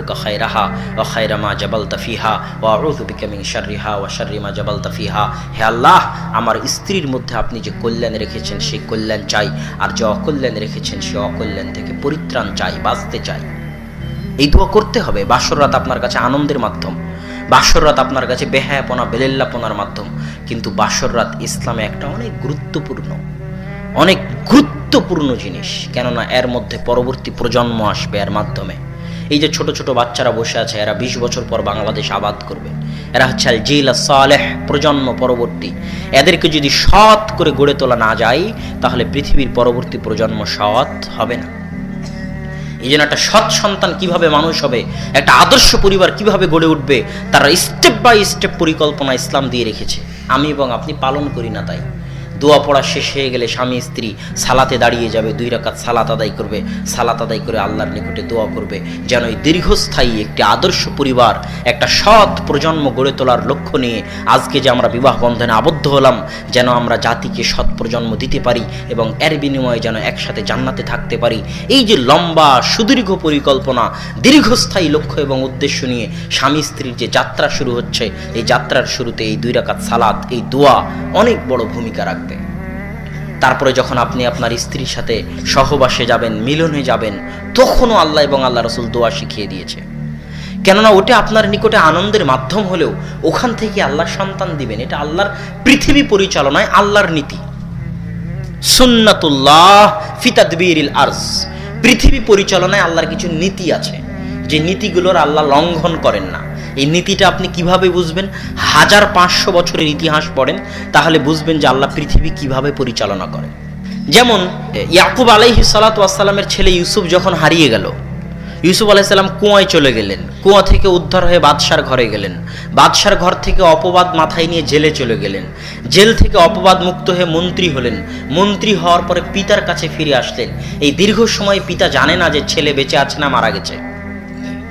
আসআলুকা খায়রাহা ওয়া খায়রা মা জাবালতা ফিহা ওয়া আউযু বিকা মিন শাররিহা ওয়া শাররি মা জাবালতা ফিহা হে আল্লাহ, আমার স্ত্রীর মধ্যে আপনি যে কল্যাণ রেখেছেন, সেই কল্যাণ চাই। আর যে অকল্যাণ রেখেছেন সেই অকল্যাণ থেকে পরিত্রাণ চাই, বাঁচতে চাই। এই দোয়া করতে হবে। বাসর রাত আপনার কাছে আনন্দের মাধ্যম। বাসর রাত আপনার কাছে বেহায়াপনা, বেলেল্লাপনার মাধ্যম। কিন্তু বাসর রাত ইসলামে একটা অনেক গুরুত্বপূর্ণ অনেক গুরুত্বপূর্ণ জিনিস। কেননা এর মধ্যে পরবর্তী প্রজন্ম আসবে এর মাধ্যমে। এই যে ছোট ছোট বাচ্চারা বসে আছে, এরা বিশ বছর পর বাংলাদেশ আবাদ করবে। এরা হচ্ছে আল জিলা সালেহ প্রজন্ম পরবর্তী। এদেরকে যদি সৎ করে গড়ে তোলা না যায়, তাহলে পৃথিবীর পরবর্তী প্রজন্ম সৎ হবে না। এই জন্য একটা সৎ সন্তান কীভাবে মানুষ হবে, একটা আদর্শ পরিবার কীভাবে গড়ে উঠবে, তারা স্টেপ বাই স্টেপ পরিকল্পনা ইসলাম দিয়ে রেখেছে। আমি এবং আপনি পালন করি না তাই। দোয়া পড়া শেষ হয়ে গেলে স্বামী স্ত্রী সালাতে দাঁড়িয়ে যাবে, দুই রাকাত সালাত আদায় করবে, সালাত আদায় করে আল্লাহর নিকটে দোয়া করবে, যেন এই দীর্ঘস্থায়ী একটি আদর্শ পরিবার, একটা সৎ প্রজন্ম গড়ে তোলার লক্ষ্য নিয়ে আজকে যে আমরা বিবাহ বন্ধনে আবদ্ধ হলাম, যেন আমরা জাতিকে সৎ প্রজন্ম দিতে পারি এবং এর বিনিময়ে যেন একসাথে জান্নাতে থাকতে পারি। এই যে লম্বা, সুদীর্ঘ পরিকল্পনা, দীর্ঘস্থায়ী লক্ষ্য এবং উদ্দেশ্য নিয়ে স্বামী স্ত্রীর যে যাত্রা শুরু হচ্ছে, এই যাত্রার শুরুতে এই দুই রাকাত সালাত, এই দোয়া অনেক বড় ভূমিকা রাখবে। তারপরে যখন আপনি আপনার স্ত্রীর সাথে সহবাসে যাবেন, মিলনে যাবেন, তখনও আল্লাহ এবং আল্লাহ রসুল দোয়া শিখিয়ে দিয়েছে। কেননা ওটা আপনার নিকটে আনন্দের মাধ্যম হলেও ওখান থেকে আল্লাহ সন্তান দিবেন। এটা আল্লাহর পৃথিবী পরিচালনায় আল্লাহর নীতি। সুন্নাতুল্লাহ ফিতাদবিরিল আর্স পৃথিবী পরিচালনায় আল্লাহর কিছু নীতি আছে। যে নীতিগুলোর আল্লাহ লঙ্ঘন করেন না। এই নীতিটা আপনি কীভাবে বুঝবেন? হাজার পাঁচশো বছরের ইতিহাস পড়েন, তাহলে বুঝবেন যে আল্লাহ পৃথিবী কীভাবে পরিচালনা করেন যেমন, ইয়াকুব আলাইহি সালাতামের ছেলে ইউসুফ যখন হারিয়ে গেল, ইউসুফ আলাইসাল্লাম কুয়ায় চলে গেলেন। কুয়া থেকে উদ্ধার হয়ে বাদশার ঘরে গেলেন। বাদশার ঘর থেকে অপবাদ মাথায় নিয়ে জেলে চলে গেলেন। জেল থেকে অপবাদ মুক্ত হয়ে মন্ত্রী হলেন। মন্ত্রী হওয়ার পরে পিতার কাছে ফিরে আসলেন। এই দীর্ঘ সময় পিতা জানে না যে ছেলে বেঁচে আছে না মারা গেছে।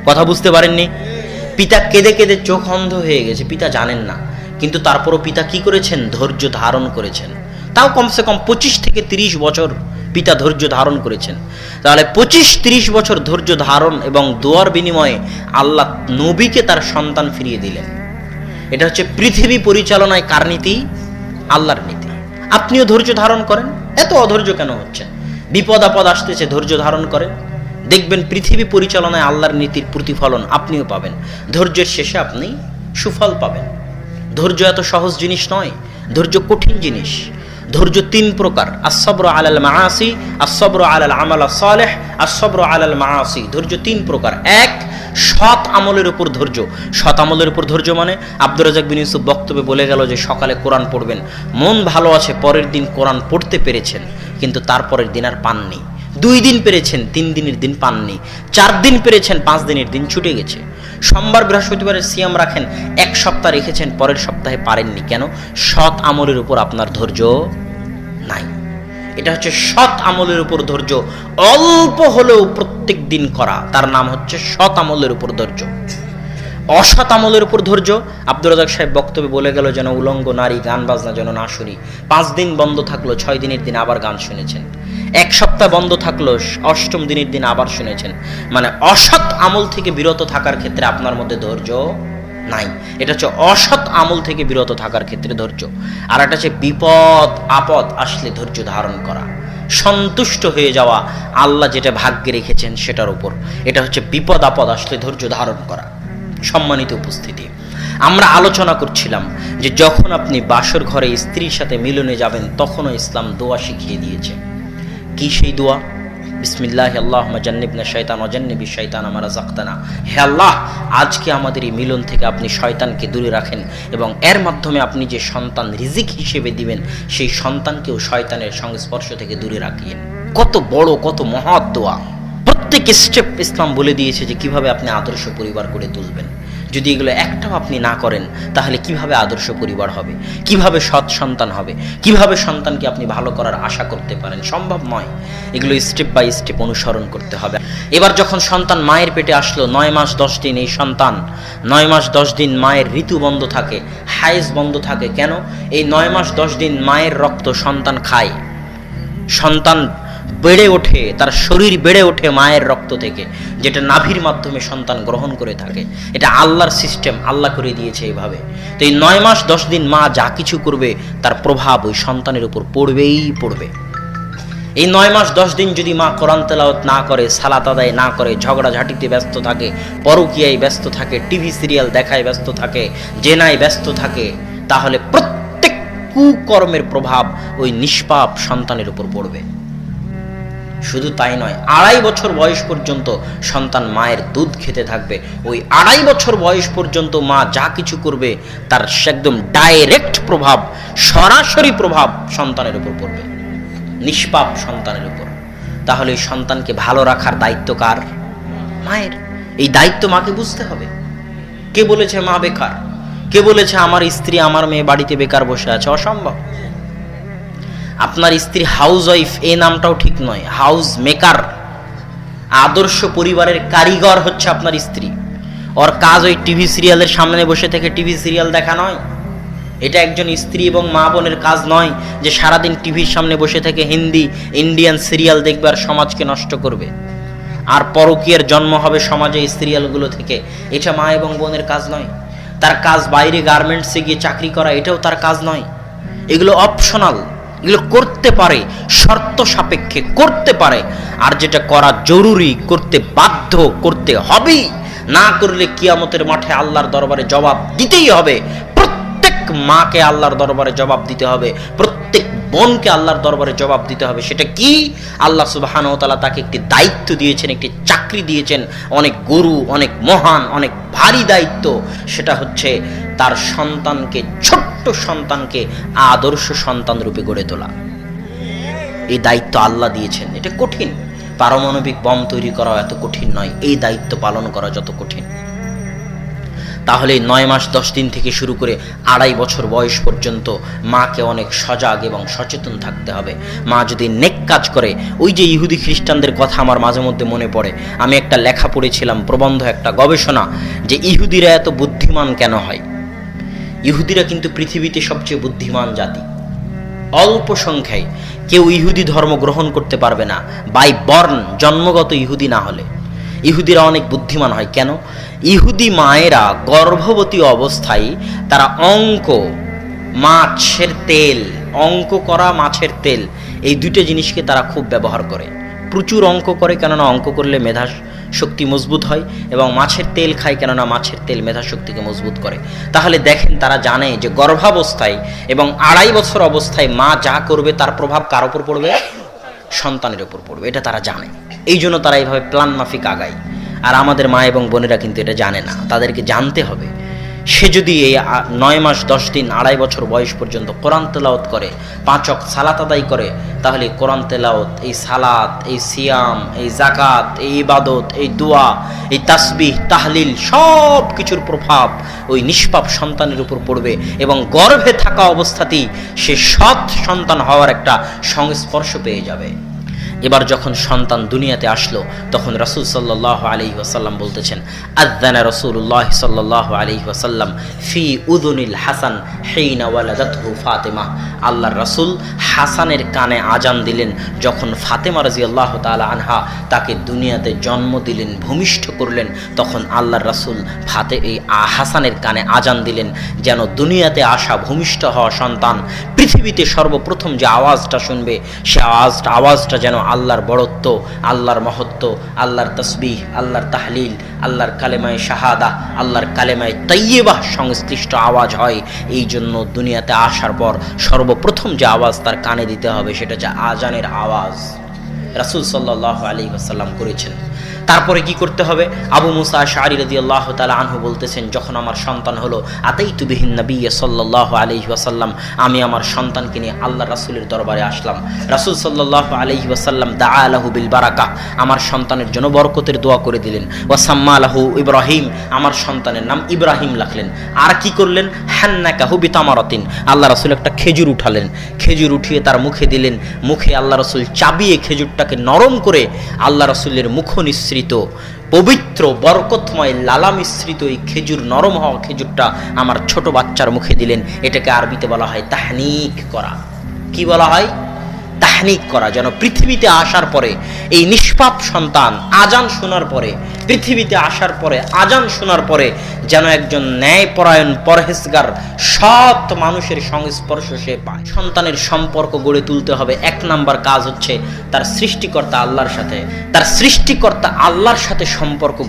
কথা বুঝতে পারেননি? পিতা কেঁদে কেঁদে চোখ অন্ধ হয়ে গেছে, পিতা জানেন না। কিন্তু তারপরও পিতা কি করেছেন? ধৈর্য ধারণ করেছেন। তাও কমসে কম পঁচিশ থেকে তিরিশ বছর পিতা ধৈর্য ধারণ করেছেন। তাহলে পঁচিশ তিরিশ বছর ধৈর্য ধারণ এবং দোয়ার বিনিময়ে আল্লাহ নবীকে তার সন্তান ফিরিয়ে দিলেন। এটা হচ্ছে পৃথিবী পরিচালনায় কার নীতি? আল্লাহর নীতি। আপনিও ধৈর্য ধারণ করেন। এত অধৈর্য কেন হচ্ছে? বিপদ আপদ আসতেছে, ধৈর্য ধারণ করেন। দেখবেন পৃথিবী পরিচালনায় আল্লাহর নীতির প্রতিফলন আপনিও পাবেন। ধৈর্যের শেষে আপনি সুফল পাবেন। ধৈর্য এত সহজ জিনিস নয়, ধৈর্য কঠিন জিনিস। ধৈর্য তিন প্রকার আসব্র আলাল মাআসি আসব্র আলাল আমাল সালেহ আসব্র আলাল মাআসি। ধৈর্য তিন প্রকার। এক, সৎ আমলের উপর ধৈর্য। সৎ আমলের উপর ধৈর্য মানে আব্দুর রাজাক বিন ইউসুফ বক্তব্যে বলে গেল যে সকালে কোরআন পড়বেন। মন ভালো আছে, পরের দিন কোরআন পড়তে পেরেছেন, কিন্তু তারপরের দিন আর পাননি। দুই দিন পেরেছেন, তিন দিনের দিন পাননি। চার দিন পেরেছেন, পাঁচ দিনের দিন ছুটে গেছে। সোমবার বৃহস্পতিবারের সিয়াম রাখেন, এক সপ্তাহ রেখেছেন, পরের সপ্তাহে পারেননি। কেন? সৎ আমলের উপর আপনার ধৈর্য নাই। এটা হচ্ছে সৎ আমলের উপর ধৈর্য। অল্প হলেও প্রত্যেক দিন করা, তার নাম হচ্ছে সৎ আমলের উপর ধৈর্য। অসৎ আমলের উপর ধৈর্য, আব্দুর রাজাক সাহেব বক্তব্যে বলে গেল, যেন উলঙ্গ নারী গান বাজনা যেন না শুনি। পাঁচ দিন বন্ধ থাকল, ছয় দিনের দিন আবার গান শুনেছেন। এক সপ্তাহ বন্ধ থাকল অষ্টম দিনের দিন আবার শুনেছেন। মানে অসৎ আমল থেকে বিরত থাকার ক্ষেত্রে আপনার মধ্যে ধৈর্য নাই। এটা হচ্ছে অসৎ আমল থেকে বিরত থাকার ক্ষেত্রে ধৈর্য। আর এটা হচ্ছে বিপদ, আপদ আসলে ধৈর্য ধারণ করা। সন্তুষ্ট হয়ে যাওয়া আল্লাহ যেটা ভাগ্যে রেখেছেন সেটার উপর। এটা হচ্ছে বিপদ, আপদ আসলে ধৈর্য ধারণ করা। সম্মানিত উপস্থিতি। আমরা আলোচনা করছিলাম যে যখন আপনি বাসর ঘরে স্ত্রীর সাথে মিলনে যাবেন, তখনও ইসলাম দোয়া শিখিয়ে দিয়েছে। কি সেই দোয়া? বিসমিল্লাহ আল্লাহ জান্নিবনা শয়তান অজান্নিবি শয়তান আমার জাক্তানা হে আল্লাহ, আজকে আমাদের এই মিলন থেকে আপনি শয়তানকে দূরে রাখেন এবং এর মাধ্যমে আপনি যে সন্তান রিজিক হিসেবে দিবেন, সেই সন্তানকেও শয়তানের সংস্পর্শ থেকে দূরে রাখিয়েন কত বড়, কত মহৎ দোয়া। প্রত্যেক স্টেপ ইসলাম বলে দিয়েছে যে কীভাবে আপনি আদর্শ পরিবার করে তুলবেন। যদি এগুলো একটাও আপনি না করেন, তাহলে কীভাবে আদর্শ পরিবার হবে? কীভাবে সৎ সন্তান হবে? কীভাবে সন্তানকে আপনি ভালো করার আশা করতে পারেন? সম্ভব নয়। এগুলো স্টেপ বাই স্টেপ অনুসরণ করতে হবে। এবার যখন সন্তান মায়ের পেটে আসলো, নয় মাস দশ দিন এই সন্তান, নয় মাস দশ দিন মায়ের ঋতু বন্ধ থাকে হাইজ বন্ধ থাকে। কেন? এই নয় মাস দশ দিন মায়ের রক্ত সন্তান খায়। সন্তান বেড়ে ওঠে, তার শরীর বেড়ে ওঠে মায়ের রক্ত থেকে, যেটা নাভির মাধ্যমে সন্তান গ্রহণ করে থাকে। এটা আল্লাহর সিস্টেম আল্লাহ করে দিয়েছে এইভাবে। তো এই নয় মাস, দশ দিন মা যা কিছু করবে, তার প্রভাব ওই সন্তানের উপর পড়বেই পড়বে। এই নয় মাস, দশ দিন যদি মা কোরআন তেলাওয়াত না করে, সালাত আদায় না করে, ঝগড়াঝাটিতে ব্যস্ত থাকে, পরকীয়ায় ব্যস্ত থাকে, টিভি সিরিয়াল দেখায় ব্যস্ত থাকে, জেনায় ব্যস্ত থাকে, তাহলে প্রত্যেক কুকর্মের প্রভাব ওই নিষ্পাপ সন্তানের উপর পড়বে। শুধু তাই নয়, আড়াই বছর বয়স পর্যন্ত সন্তান মায়ের দুধ খেতে থাকবে। ওই আড়াই বছর বয়স পর্যন্ত মা যা কিছু করবে, তার একদম ডাইরেক্ট প্রভাব, সরাসরি প্রভাব সন্তানের উপর পড়বে। নিষ্পাপ সন্তানের উপর। তাহলে সন্তানকে ভালো রাখার দায়িত্ব কার? মায়ের। এই দায়িত্ব মাকে বুঝতে হবে। কে বলেছে মা বেকার? কে বলেছে আমার স্ত্রী আমার মেয়ে বাড়িতে বেকার বসে আছে? অসম্ভব। আপনার স্ত্রী হাউস ওয়াইফ এই নামটাও ঠিক নয় হাউস মেকার আদর্শ পরিবারের কারিগর হচ্ছে আপনার স্ত্রী। ওর কাজ ওই টিভি সিরিয়ালের সামনে বসে থেকে টিভি সিরিয়াল দেখা নয়। এটা একজন স্ত্রী এবং মা বোনের কাজ নয় যে সারাদিন টিভির সামনে বসে থেকে হিন্দি ইন্ডিয়ান সিরিয়াল দেখবে আর সমাজকে নষ্ট করবে। আর পরকীয়ের জন্ম হবে সমাজে এই সিরিয়ালগুলো থেকে। এটা মা এবং বোনের কাজ নয়। তার কাজ বাইরে গার্মেন্টসে গিয়ে চাকরি করা, এটাও তার কাজ নয়। এগুলো অপশনাল এগুলো করতে পারে, শর্ত সাপেক্ষে করতে পারে। আর যেটা করা জরুরি, করতে বাধ্য করতে হবেই না করলে কিয়ামতের মাঠে আল্লাহর দরবারে জবাব দিতেই হবে। প্রত্যেক মাকে আল্লাহর দরবারে জবাব দিতে হবে। প্রত্যেক বোনকে আল্লাহর দরবারে জবাব দিতে হবে। সেটা কি? আল্লাহ সুবাহান তালা তাকে একটি দায়িত্ব দিয়েছেন, একটি চাকরি দিয়েছেন। অনেক গরু, অনেক মহান, অনেক ভারী দায়িত্ব। সেটা হচ্ছে তার সন্তানকে, ছোট্ট সন্তানকে আদর্শ সন্তান রূপে গড়ে তোলা। এই দায়িত্ব আল্লাহ দিয়েছেন। এটা কঠিন। পারমাণবিক বম তৈরি করা এত কঠিন নয়। এই দায়িত্ব পালন করা যত কঠিন। তাহলে নয় মাস দশ দিন থেকে শুরু করে আড়াই বছর বয়স পর্যন্ত মাকে অনেক সজাগ এবং সচেতন থাকতে হবে। মা যদি নেক কাজ করে, ওই যে ইহুদি খ্রিস্টানদের কথা আমার মাঝে মধ্যে মনে পড়ে, আমি একটা লেখা পড়েছিলাম, প্রবন্ধ, একটা গবেষণা, যে ইহুদিরা এত বুদ্ধিমান কেন হয়? ইহুদিরা কিন্তু পৃথিবীতে সবচেয়ে বুদ্ধিমান জাতি। অল্প সংখ্যায়। কেউ ইহুদি ধর্ম গ্রহণ করতে পারবে না। বাই বর্ণ জন্মগত ইহুদি না হলে। ইহুদিরা অনেক বুদ্ধিমান হয়। কেন? ইহুদি মায়েরা গর্ভবতী অবস্থায় তারা অঙ্ক, মাছের তেল, অঙ্ক করা মাছের তেল, এই দুটো জিনিসকে তারা খুব ব্যবহার করে। প্রচুর অঙ্ক করে কেননা অঙ্ক করলে মেধা শক্তি মজবুত হয় এবং মাছের তেল খায় কেননা মাছের তেল মেধা শক্তিকে মজবুত করে। তাহলে দেখেন তারা জানে যে গর্ভাবস্থায় এবং আড়াই বছর অবস্থায় মা যা করবে তার প্রভাব কার ওপর পড়বে? সন্তানের ওপর পড়বে, এটা তারা জানে। এই জন্য তারা এইভাবে প্ল্যান মাফিক আগায়। আর আমাদের মা এবং বোনেরা কিন্তু এটা জানে না। তাদেরকে জানতে হবে। সে যদি এই নয় মাস, দশ দিন, আড়াই বছর বয়স পর্যন্ত কোরআন তেলাওত করে পাঁচক সালাত আদায় করে, তাহলে কোরআন তেলাওত এই সালাত, এই সিয়াম, এই জাকাত এই ইবাদত, এই দোয়া, এই তাসবিহ, তাহলিল সব কিছুর প্রভাব ওই নিষ্পাপ সন্তানের উপর পড়বে এবং গর্ভে থাকা অবস্থাতেই সে সৎ সন্তান হওয়ার একটা সংস্পর্শ পেয়ে যাবে। এবার যখন সন্তান দুনিয়াতে আসলো, তখন রাসূল সাল্লাহ আলী ওয়াসাল্লাম বলতেছেন আদানা রসুল্লাহ সাল্লাহ আলী ওয়াসাল্লাম ফি উদুনিল হাসান হেইনা ওয়ালাদাতহু ফাতেমা। আল্লাহর রাসূল হাসানের কানে আজান দিলেন, যখন ফাতেমা রাজি আল্লাহ তালা আনহা তাকে দুনিয়াতে জন্ম দিলেন, ভূমিষ্ঠ করলেন, তখন আল্লাহর রাসূল ফাতে এই হাসানের কানে আজান দিলেন, যেন দুনিয়াতে আসা ভূমিষ্ঠ হওয়া সন্তান পৃথিবীতে সর্বপ্রথম যে আওয়াজটা শুনবে, সে আওয়াজটা আওয়াজটা যেন আল্লাহর বড়ত্ব, আল্লাহর মহত্ব, আল্লাহর তসবিহ, আল্লাহর তাহলিল, আল্লাহর কালেমায় শাহাদা, আল্লাহর কালেমায় তৈয়বাহ সংশ্লিষ্ট আওয়াজ হয়। এই জন্য দুনিয়াতে আসার পর সর্বপ্রথম যে আওয়াজ তার কানে দিতে হবে সেটা যে আজানের আওয়াজ। রাসুল সাল্লাহ আলী আসাল্লাম করেছেন। তারপরে কি করতে হবে? আবু মুসা শাহরি রদি আল্লাহ তালা আনহু বলতেছেন, যখন আমার সন্তান হলো আতাই তুবিহীন নবী সাল্লাহ আলহি ওয়াসাল্লাম, আমি আমার সন্তানকে নিয়ে আল্লাহ রাসুলের দরবারে আসলাম। রাসূল সাল্লাহ আলহি ওয়াসাল্লাম দা আলাহু বিল বারাকা, আমার সন্তানের জন্য বরকতের দোয়া করে দিলেন। ওয়াসাম্মা আলাহু ইব্রাহিম, আমার সন্তানের নাম ইব্রাহিম রাখলেন। আর কি করলেন? হ্যান্নাকাহু বিতামারতিন, আল্লাহ রাসূল একটা খেজুর উঠালেন। খেজুর উঠিয়ে তার মুখে দিলেন। মুখে আল্লাহ রসুল চাবিয়ে খেজুরটাকে নরম করে আল্লাহ রসুলের মুখ নিঃসৃত পবিত্র, বরকতময়, লালা মিশ্রিত এই খেজুর, নরম হওয়া খেজুরটা আমার ছোট বাচ্চার মুখে দিলেন। এটাকে আরবিতে বলা হয় তাহনিক করা। কি বলা হয়? তাহনিক করা। যেন পৃথিবীতে আসার পরে এই নিষ্পাপ সন্তান আজান শোনার পরে, পৃথিবীতে আসার পরে, আজান শোনার পরে যেন একজন ন্যায়পরায়ণ পরহেজগার সৎ মানুষের সংস্পর্শ সে পায়। সন্তানের সম্পর্ক গড়ে তুলতে হবে। এক নাম্বার কাজ হচ্ছে তার সৃষ্টিকর্তা আল্লাহর সাথে, তার সৃষ্টিকর্তা আল্লাহর সাথে সম্পর্ক